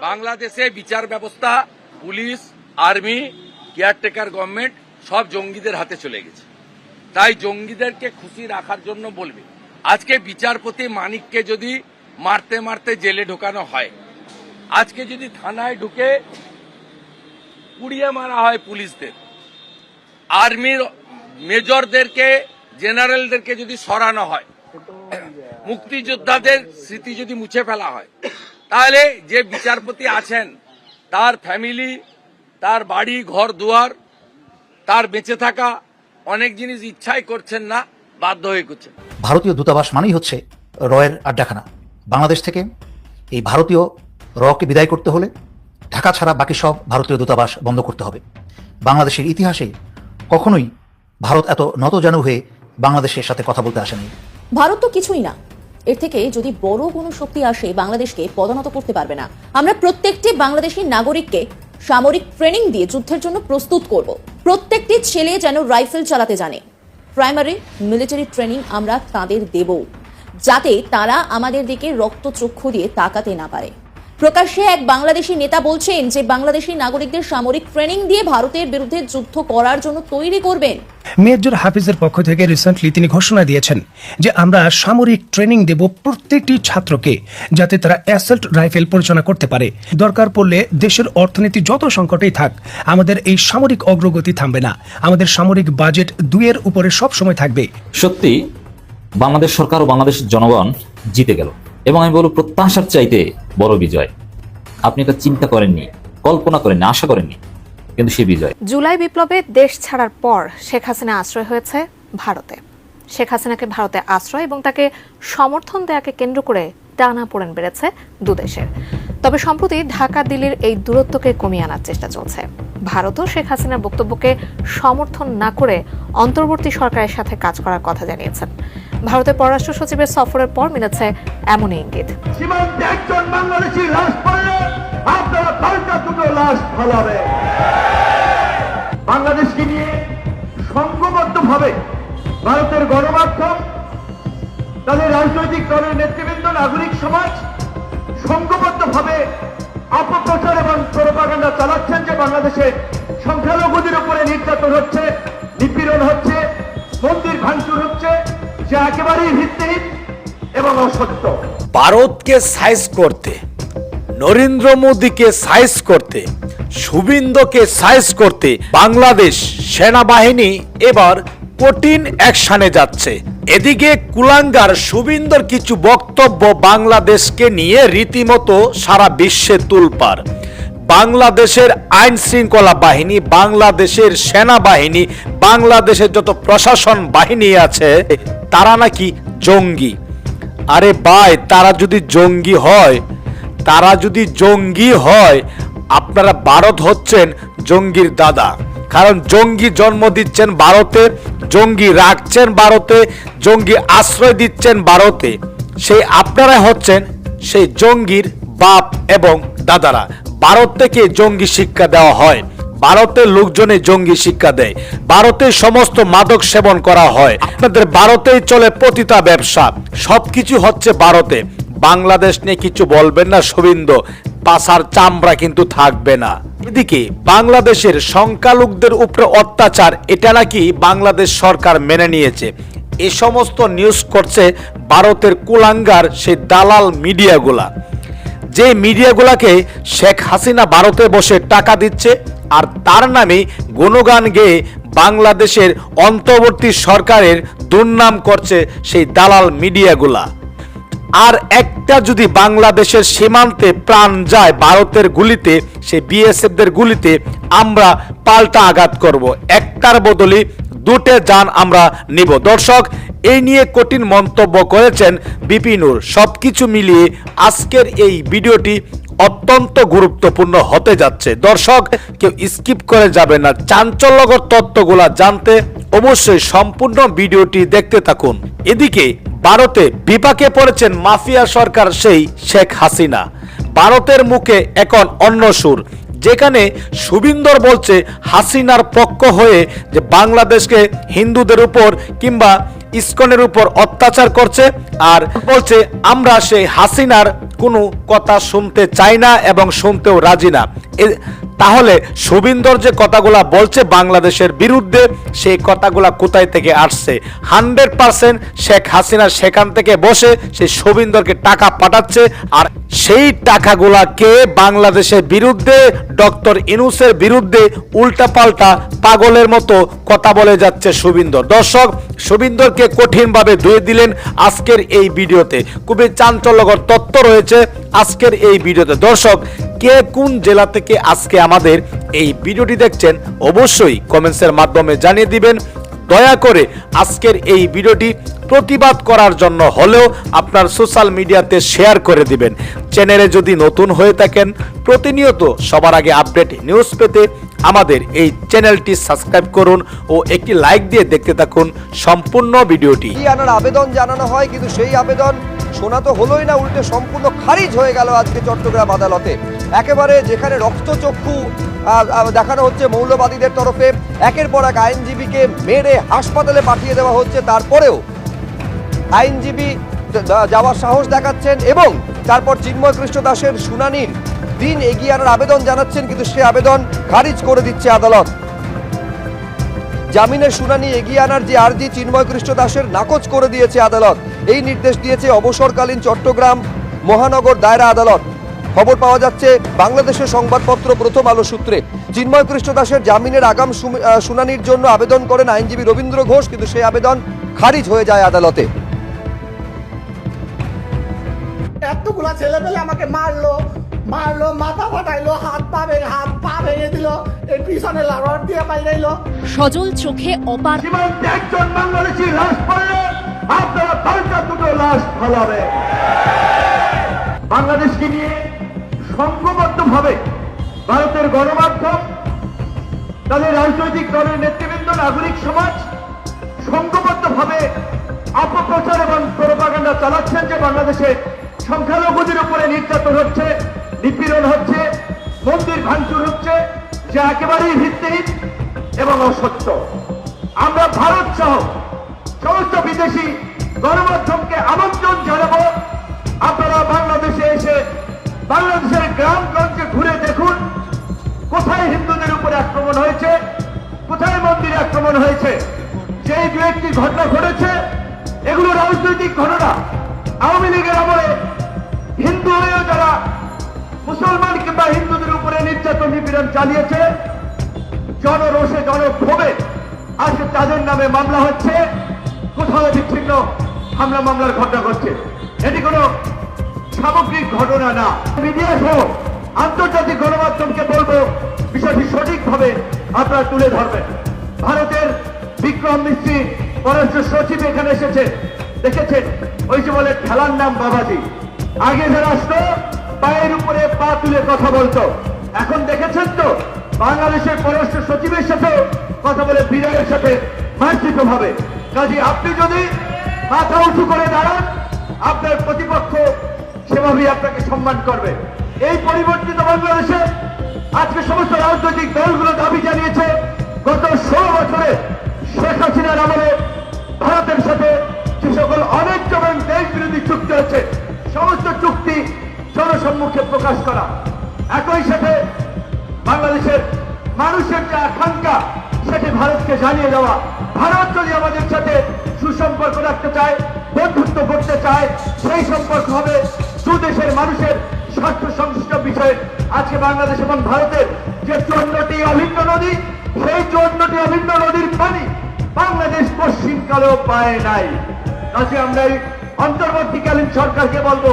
বাংলাদেশে বিচার ব্যবস্থা পুলিশ আর্মি কেয়ারটেকার গভর্নমেন্ট সব জঙ্গিদের হাতে চলে গেছে। তাই জঙ্গিদেরকে খুশি রাখার জন্য বলবে আজকে বিচারপতি মানিককে যদি মারতে মারতে জেলে ঢোকানো হয় আজকে যদি থানায় ঢুকে পুড়িয়ে মারা হয় পুলিশদের আর্মির মেজরদেরকে জেনারেলদেরকে যদি সরানো হয় মুক্তিযোদ্ধাদের স্মৃতি যদি মুছে ফেলা হয় তাহলে যে বিচারপতি আছেন তার ফ্যামিলি তার বাড়ি ঘর দুয়ার তার বেঁচে থাকা অনেক জিনিস ইচ্ছাই করছেন না বাধ্য হয়ে করছেন। ভারতীয় দূতাবাস মানেই হচ্ছে রয়ের আড্ডাখানা। বাংলাদেশ থেকে এই ভারতীয় রকে বিদায় করতে হলে ঢাকা ছাড়া বাকি সব ভারতীয় দূতাবাস বন্ধ করতে হবে। বাংলাদেশের ইতিহাসে কখনোই ভারত এত নতজানু হয়ে বাংলাদেশের সাথে কথা বলতে আসেনি। ভারত তো কিছুই না। এর থেকে যদি বড় কোনো শক্তি আসে, বাংলাদেশকে পদানত করতে পারবে না। আমরা প্রত্যেকটি বাংলাদেশি নাগরিককে সামরিক ট্রেনিং দিয়ে যুদ্ধের জন্য প্রস্তুত করব। প্রত্যেকটি ছেলে যেন রাইফেল চালাতে জানে। প্রাইমারি মিলিটারি ট্রেনিং আমরা তাদের দেব, যাতে তারা আমাদের দিকে রক্তচক্ষু দিয়ে তাকাতে না পারে। প্রকাশ্যে এক বাংলাদেশি নেতা বলছেন যে বাংলাদেশি নাগরিকদের সামরিক ট্রেনিং দিয়ে ভারতের বিরুদ্ধে যুদ্ধ করার জন্য তৈরি করবেন। মেজর হাফিজের পক্ষ থেকে রিসেন্টলি তিনি ঘোষণা দিয়েছেন যে আমরা সামরিক ট্রেনিং দেব প্রত্যেকটি ছাত্রকে যাতে তারা অ্যাসল্ট রাইফেল পরিচালনা করতে পারে। দরকার পড়লে দেশের অর্থনীতি যত সংকটেই থাক আমাদের এই সামরিক অগ্রগতি থামবে না। আমাদের সামরিক বাজেট দুইয়ের উপরে সব সময় থাকবে। সত্যি বাংলাদেশ সরকার ও বাংলাদেশের জনগণ জিতে গেল। এবং আমি বলব প্রত্যাশার চাইতে বড় বিজয়। আপনি এটা চিন্তা করেননি, কল্পনা করেননি, আশা করেননি, কিন্তু সে বিজয়। জুলাই বিপ্লবে দেশ ছাড়ার পর শেখ হাসিনা আশ্রয় হয়েছে ভারতে। শেখ হাসিনাকে ভারতে আশ্রয় এবং তাকে সমর্থন দেয়াকে কেন্দ্র করে টানা পোড়েন বেড়েছে দুদেশের তবে সম্প্রতি ঢাকা, দিল্লির এই দূরত্বকে কমিয়ে আনার চেষ্টা চলছে। ভারতও শেখ হাসিনার বক্তব্যকে সমর্থন না করে অন্তর্বর্তী সরকারের সাথে কাজ করার কথা জানিয়েছেন। ভারতের পররাষ্ট্র সচিবের সফরের পর মিলেছে এমনই ইঙ্গিত। বাংলাদেশকে নিয়ে সংঘবদ্ধ ভাবে ভারতের গণমাধ্যম তাদের রাজনৈতিক দলের নেতৃবৃন্দ, নাগরিক সমাজ সংঘবদ্ধ ভাবে অপপ্রচার এবং প্রোপাগান্ডা চালাচ্ছেন যে বাংলাদেশে সংখ্যালঘুদের উপরে নির্যাতন হচ্ছে, নিপীড়ন হচ্ছে, মন্দির ভাঙচুর হচ্ছে, যা একেবারেই ভিত্তিহীন এবং অসত্য। ভারতকে সাইজ করতে, নরেন্দ্র মোদীকে সাইজ করতে সুবিন্দকে সাইজ করতে বাংলাদেশ সেনাবাহিনী এবার কঠিন অ্যাকশনে যাচ্ছে। এদিকে কুলাঙ্গার সুবিন্দর কিছু বক্তব্য বাংলাদেশকে নিয়ে রীতিমতো সারা বিশ্বে তুলপার বাংলাদেশের আইন শৃঙ্খলা বাহিনী, বাংলাদেশের সেনাবাহিনী, বাংলাদেশের যত প্রশাসন বাহিনী আছে, তারা নাকি জঙ্গি। আরে ভাই, তারা যদি জঙ্গি হয়, তারা যদি জঙ্গি হয়, আপনারা ভারত হচ্ছেন জঙ্গির দাদা। কারণ জঙ্গি জন্ম দিচ্ছেন ভারতে জঙ্গি রাখছেন ভারতে, জঙ্গি আশ্রয় দিচ্ছেন ভারতে। সেই আপনারা হচ্ছেন সেই জঙ্গির বাপ এবং দাদারা। ভারত থেকে জঙ্গি শিক্ষা দেওয়া হয়। ভারতের লোকজনে জঙ্গি শিক্ষা দেয়। ভারতে সমস্ত মাদক সেবন করা হয়। আপনাদের ভারতেই চলে পতিতা ব্যবসা। সবকিছু হচ্ছে ভারতে। বাংলাদেশ নিয়ে কিছু বলবেন না সবিন্দ পাশার চামড়া কিন্তু থাকবে না। এদিকে, বাংলাদেশের সংখ্যালঘুদের উপরে অত্যাচার, এটা নাকি বাংলাদেশ সরকার মেনে নিয়েছে। এ সমস্ত নিউজ করছে ভারতের কুলাঙ্গার সেই দালাল মিডিয়াগুলা। যে মিডিয়াগুলাকে শেখ হাসিনা ভারতে বসে টাকা দিচ্ছে, আর তার নামে গুণগান গেয়ে বাংলাদেশের অন্তর্বর্তী সরকারের দুর্নাম করছে সেই দালাল মিডিয়াগুলা। আর একটা যদি বাংলাদেশের সীমান্তে প্রাণ যায় ভারতের গুলিতে, সে বিএসএফদের গুলিতে, আমরা পাল্টা আঘাত করব। একটার বদলে দুটে যান আমরা নিব। দর্শক, এই নিয়ে কঠিন মন্তব্য করেছেন বিপিনুর সবকিছু মিলিয়ে আজকের এই ভিডিওটি অত্যন্ত গুরুত্বপূর্ণ হতে যাচ্ছে। দর্শক, কেউ স্কিপ করে যাবে না। চাঞ্চল্যকর তত্ত্বগুলা জানতে অবশ্যই সম্পূর্ণ ভিডিওটি দেখতে থাকুন। এদিকে ভারতে বিপাকে পড়েছেন মাফিয়া সরকার সেই শেখ হাসিনা। ভারতের মুখে এখন অন্য সুর, যেখানে সুবিন্দর বলছে হাসিনার পক্ষ হয়ে যে বাংলাদেশকে হিন্দুদের উপর কিংবা ইস্কনের উপর অত্যাচার করছে আর বলছে, আমরা সেই হাসিনার কোনো কথা শুনতে চাই না এবং শুনতেও রাজি না। তাহলে শুভিন্দর যে কথাগুলা বলছে বাংলাদেশের বিরুদ্ধে, সেই কথাগুলা কোথায় থেকে আসছে? হান্ড্রেড পার্সেন্ট শেখ হাসিনা সেখান থেকে বসে সেই শুভিন্দরকে টাকা পাঠাচ্ছে, আর সেই টাকাগুলাকে বাংলাদেশের বিরুদ্ধে, ডক্টর ইনুসের বিরুদ্ধে উল্টাপাল্টা পাগলের মতো কথা বলে যাচ্ছে শুভিন্দর দর্শক শুভিন্দরকে কঠিনভাবে ধুয়ে দিলেন আজকের এই ভিডিওতে। খুবই চাঞ্চল্যকর তথ্য রয়েছে আজকের এই ভিডিওতে। দর্শক, কে কোন জেলা থেকে আজকে আমাদের এই ভিডিওটি দেখছেন অবশ্যই কমেন্টসের মাধ্যমে জানিয়ে দিবেন। দয়া করে আজকের এই ভিডিওটি প্রতিবাদ করার জন্য হলেও আপনার সোশ্যাল মিডিয়াতে শেয়ার করে দিবেন। চ্যানেলে যদি নতুন হয়ে থাকেন, প্রতিনিয়ত সবার আগে আপডেট নিউজ পেতে আমাদের এই চ্যানেলটি সাবস্ক্রাইব করুন ও একটি লাইক দিয়ে দেখতে থাকুন সম্পূর্ণ ভিডিওটি। আনার আবেদন জানানো হয়, কিন্তু সেই আবেদন শোনা তো হলোই না, উল্টে সম্পূর্ণ খারিজ হয়ে গেল আজকে চট্টগ্রাম আদালতে। একেবারে যেখানে রক্তচক্ষু দেখানো হচ্ছে মৌলবাদীদের তরফে, একের পর এক আইনজীবীকে মেরে হাসপাতালে পাঠিয়ে দেওয়া হচ্ছে, তারপরেও আইনজীবী যাওয়ার সাহস দেখাচ্ছেন এবং তারপর চিন্ময় কৃষ্ণ দাসের শুনানির দিন এগিয়ে আনার আবেদন জানাচ্ছেন, কিন্তু সে আবেদন খারিজ করে দিচ্ছে আদালত। জামিনের শুনানি এগিয়ে আনার যে আর্জি চিন্ময় কৃষ্ণ দাসের নাকচ করে দিয়েছে আদালত। এই নির্দেশ দিয়েছে অবসরকালীন চট্টগ্রাম মহানগর দায়রা আদালত। খবর পাওয়া যাচ্ছে, বাংলাদেশের সংবাদপত্র প্রথম আলো সূত্রে। চিন্ময় কৃষ্ণ দাসের জামিনের আগাম শুনানির জন্য আবেদন করেন আইনজীবী রবীন্দ্র ঘোষ, কিন্তু সেই আবেদন খারিজ হয়ে যায় আদালতে। এতগুলা ছেলে পেলে আমাকে মারলো মারলো মাথা ফাটাইলো হাত পা ভেঙে হাত পা ভেঙে দিল এই পিছনে রড দিয়ে বাইরাইলো সজল চোখে অপার সীমান্তে একজন বাংলাদেশি লাশ পড়লে আপনারা পাল্টা দুটো লাশ ফলাবে বাংলাদেশকে নিয়ে সংঘবদ্ধ ভাবে ভারতের গণমাধ্যম তাদের রাজনৈতিক দলের নেতৃবৃন্দ নাগরিক সমাজ সংঘবদ্ধ ভাবে অপপ্রচার এবং প্রোপাগান্ডা চালাচ্ছেন যে বাংলাদেশে সংখ্যালঘুদের উপরে নির্যাতন হচ্ছে, নিপীড়ন হচ্ছে, মন্দির ভাঙচুর হচ্ছে, যা একেবারেই ভিত্তিহীন এবং অসত্য। আমরা ভারত সহ সমস্ত বিদেশি গণমাধ্যমকে আমন্ত্রণ জানাব। আপনারা বাংলাদেশে এসে বাংলাদেশের গ্রামগঞ্জে ঘুরে দেখুন, কোথায় হিন্দুদের উপরে আক্রমণ হয়েছে, কোথায় মন্দিরে আক্রমণ হয়েছে। যেই দু একটি ঘটনা ঘটেছে, এগুলো রাজনৈতিক ঘটনা। আওয়ামী লীগের আমলে হিন্দু হয়েও যারা মুসলমান কিংবা হিন্দুদের উপরে নির্যাতন, নিপীড়ন চালিয়েছে, জনরোষে জনক্ষোভে আজকে তাদের নামে মামলা হচ্ছে, কোথাও বিচ্ছিন্ন হামলা মামলার ঘটনা ঘটছে। এটি কোনো সামগ্রিক ঘটনা না। মিডিয়া সহ আন্তর্জাতিক গণমাধ্যমকে বলব, বিষয়টি সঠিকভাবে আপনারা তুলে ধরবেন। ভারতের বিক্রম মিস্ত্রি, পররাষ্ট্র সচিব এখানে এসেছে, দেখেছেন? ওই যে বলে খেলার নাম বাবাজি। আগে যারা আসতো, পায়ের উপরে পা তুলে কথা বলতো। এখন দেখেছেন তো, বাংলাদেশের পররাষ্ট্র সচিবের সাথে কথা বলে বিজয়ের সাথে মার্জিত ভাবে কাজে আপনি যদি মাথা উঁচু করে দাঁড়ান, আপনার প্রতিপক্ষ সেভাবেই আপনাকে সম্মান করবে। এই পরিবর্তিত বাংলাদেশে আজকে সমস্ত রাজনৈতিক দলগুলো দাবি জানিয়েছে, গত ষোলো বছরে শেখ হাসিনার আমলে ভারতের সাথে যে সকল অনেক এবং দেশ বিরোধী চুক্তি হচ্ছে সমস্ত চুক্তি জনসম্মুখে প্রকাশ করা। একই সাথে বাংলাদেশের মানুষের যে আকাঙ্ক্ষা, সেটি ভারতকে জানিয়ে দেওয়া। ভারত যদি আমাদের সাথে সুসম্পর্ক রাখতে চায়, বন্ধুত্ব করতে চায়, সেই সম্পর্ক হবে দেশের মানুষের স্বার্থ সংশ্লিষ্ট বিষয়ে। আজকে বাংলাদেশ এবং ভারতের যে চুয়ান্নটি অভিন্ন নদী, সেই চুয়ান্নটি অভিন্ন নদীর পানি বাংলাদেশ পশ্চিমকালেও পায় নাই। কাজে আমরা এই অন্তর্বর্তীকালীন সরকারকে বলব,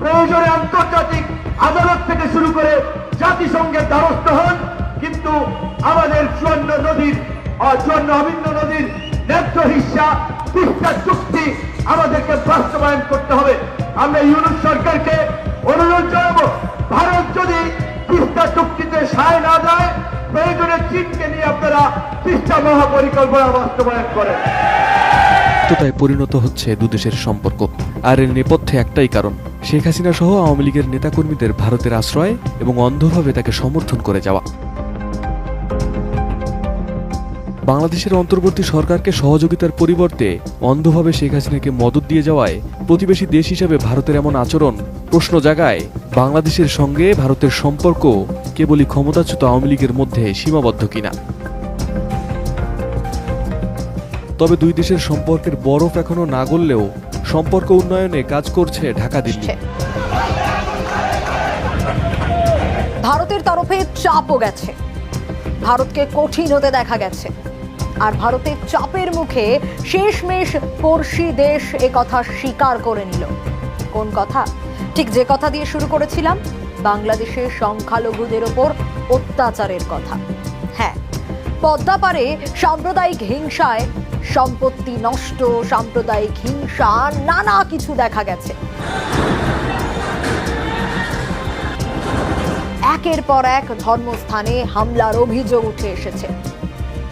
প্রয়োজনে আন্তর্জাতিক আদালত থেকে শুরু করে জাতিসংঘের দ্বারস্থ হন, কিন্তু আমাদের চুয়ান্ন নদীর চুয়ান্ন অভিন্ন নদীর ন্যায্য হিসা তিস্তা চুক্তি আমাদেরকে বাস্তবায়ন করতে হবে। আমরা ইউনুস সরকারকে অনুরোধ জানাব, ভারত যদি তিস্তা চুক্তিতে সায় না দেয়, প্রয়োজনে চীনকে নিয়ে আপনারা তিস্তা মহাপরিকল্পনা বাস্তবায়ন করেন। সত্যতায় পরিণত হচ্ছে দুদেশের সম্পর্ক। আর এর নেপথ্যে একটাই কারণ, শেখ হাসিনা সহ আওয়ামী লীগের নেতাকর্মীদের ভারতের আশ্রয় এবং অন্ধভাবে তাকে সমর্থন করে যাওয়া। বাংলাদেশের অন্তর্বর্তী সরকারকে সহযোগিতার পরিবর্তে অন্ধভাবে শেখ হাসিনাকে মদত দিয়ে যাওয়ায় প্রতিবেশী দেশ হিসাবে ভারতের এমন আচরণ, প্রশ্ন জাগায়, বাংলাদেশের সঙ্গে ভারতের সম্পর্ক কেবলই ক্ষমতাচ্যুত আওয়ামী লীগের মধ্যে সীমাবদ্ধ কিনা। তবে দুই দেশের সম্পর্কের বরফ এখনও না গললেও সম্পর্ক উন্নয়নে কাজ করছে ঢাকা, দিল্লি। ভারতের তরফে চাপও গেছে। ভারতকে কঠিন হতে দেখা গেছে। আর ভারতের চাপের মুখে শেষমেশ পড়শি দেশ এ কথা স্বীকার করে নিল। কোন কথা? ঠিক যে কথা দিয়ে শুরু করেছিলাম বাংলাদেশের সংখ্যালঘুদের ওপর অত্যাচারের কথা। হ্যাঁ পদ্মা পারে সাম্প্রদায়িক হিংসায় সম্পত্তি নষ্ট, সাম্প্রদায়িক হিংসা নানা কিছু দেখা গেছে। একের পর এক ধর্মস্থানে হামলার অভিযোগ উঠে এসেছে।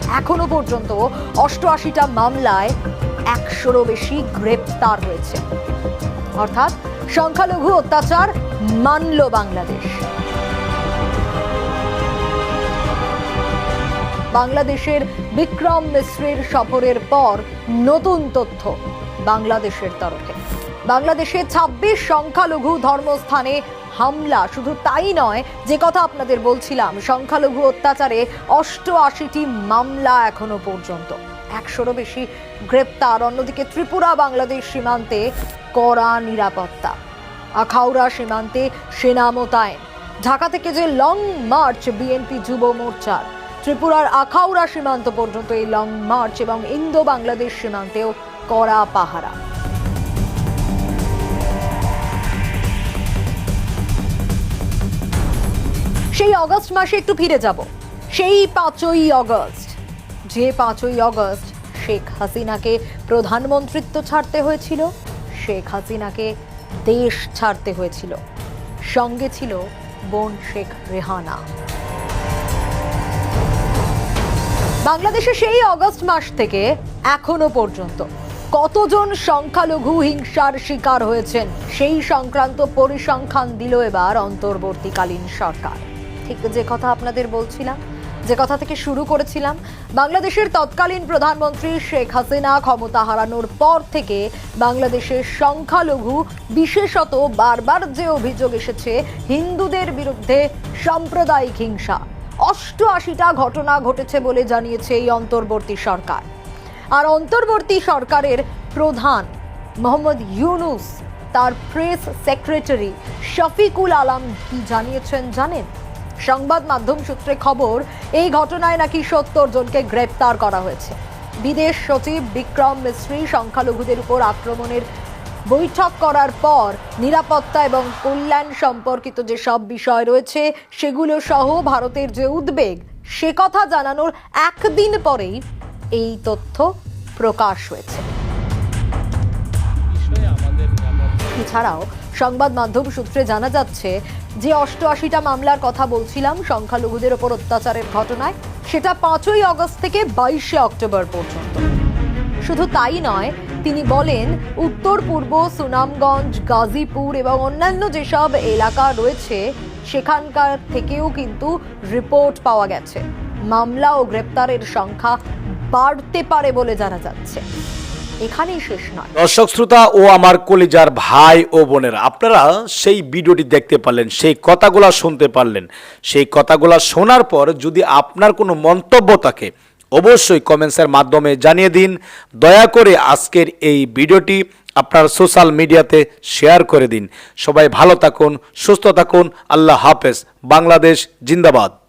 এখনও পর্যন্ত অষ্টআশিটা মামলায় একশোরও বেশি গ্রেপ্তার হয়েছে। অর্থাৎ সংখ্যালঘু অত্যাচার মানল বাংলাদেশ। বাংলাদেশের বিক্রম মিশ্রের সফরের পর নতুন তথ্য বাংলাদেশের তরফে। বাংলাদেশে ২৬ সংখ্যালঘু ধর্মস্থানে হামলা। শুধু তাই নয়, যে কথা আপনাদের বলছিলাম, সংখ্যালঘু অত্যাচারে অষ্টআশিটি মামলা এখনও পর্যন্ত। একশোরও বেশি গ্রেপ্তার। অন্যদিকে ত্রিপুরা বাংলাদেশ সীমান্তে কড়া নিরাপত্তা। আখাউড়া সীমান্তে সেনা মোতায়েন। ঢাকা থেকে যে লং মার্চ বিএনপি যুব মোর্চার ত্রিপুরার আখাউড়া সীমান্ত পর্যন্ত এই লং মার্চ এবং ইন্দো বাংলাদেশ সীমান্তেও কড়া পাহারা। সেই অগস্ট মাসে একটু ফিরে যাব। সেই পাঁচই অগস্ট। যে পাঁচই অগস্ট শেখ হাসিনাকে প্রধানমন্ত্রিত্ব ছাড়তে হয়েছিল, শেখ হাসিনাকে দেশ ছাড়তে হয়েছিল। সঙ্গে ছিল বোন শেখ রেহানা। বাংলাদেশে সেই অগস্ট মাস থেকে এখনও পর্যন্ত কতজন সংখ্যালঘু হিংসার শিকার হয়েছেন? সেই সংক্রান্ত পরিসংখ্যান দিল এবার অন্তর্বর্তীকালীন সরকার। ঠিক যে কথা আপনাদের বলছিলাম, যে কথা থেকে শুরু করেছিলাম, বাংলাদেশের তৎকালীন প্রধানমন্ত্রী শেখ হাসিনা ক্ষমতা হারানোর পর থেকে বাংলাদেশের সংখ্যালঘু, বিশেষত বারবার যে অভিযোগ এসেছে, হিন্দুদের বিরুদ্ধে সাম্প্রদায়িক হিংসা। অষ্টআশিটা ঘটনা ঘটেছে বলে জানিয়েছে এই অন্তর্বর্তী সরকার। আর অন্তর্বর্তী সরকারের প্রধান মোহাম্মদ ইউনুস, তার প্রেস সেক্রেটারি শফিকুল আলম কি জানিয়েছেন জানেন? সংবাদ মাধ্যম সূত্রে খবর, এই ঘটনায় নাকি সত্তর জনকে গ্রেপ্তার করা হয়েছে। বিদেশ সচিব বিক্রম মিশ্রী সংখ্যালঘুদের উপর আক্রমণের বৈঠক করার পর নিরাপত্তা এবং কল্যাণ সম্পর্কিত যে সব বিষয় রয়েছে, সেগুলো সহ ভারতের যে উদ্বেগ, সে কথা জানানোর একদিন পরেই এই তথ্য প্রকাশ হয়েছে। এছাড়াও সংবাদ মাধ্যম সূত্রে জানা যাচ্ছে যে অষ্টআশিটা মামলার কথা বলছিলাম সংখ্যালঘুদের ওপর অত্যাচারের ঘটনায়, সেটা পাঁচই আগস্ট থেকে বাইশে অক্টোবর পর্যন্ত। শুধু তাই নয় তিনি বলেন, উত্তর, পূর্ব, সুনামগঞ্জ, গাজীপুর এবং অন্যান্য যেসব এলাকা রয়েছে, সেখানকার থেকেও কিন্তু রিপোর্ট পাওয়া গেছে। মামলা ও গ্রেপ্তারের সংখ্যা বাড়তে পারে বলে জানা যাচ্ছে। এখানেই শেষ নয়। দর্শক, শ্রোতা ও আমার কলিজার ভাই ও বোনেরা, আপনারা সেই ভিডিওটি দেখতে পারলেন, সেই কথাগুলা শুনতে পারলেন। সেই কথাগুলা শোনার পর যদি আপনার কোনো মন্তব্য থাকে অবশ্যই কমেন্টসের মাধ্যমে জানিয়ে দিন। দয়া করে আজকের এই ভিডিওটি আপনার সোশ্যাল মিডিয়াতে শেয়ার করে দিন। সবাই ভালো থাকুন, সুস্থ থাকুন। আল্লাহ হাফেজ। বাংলাদেশ জিন্দাবাদ।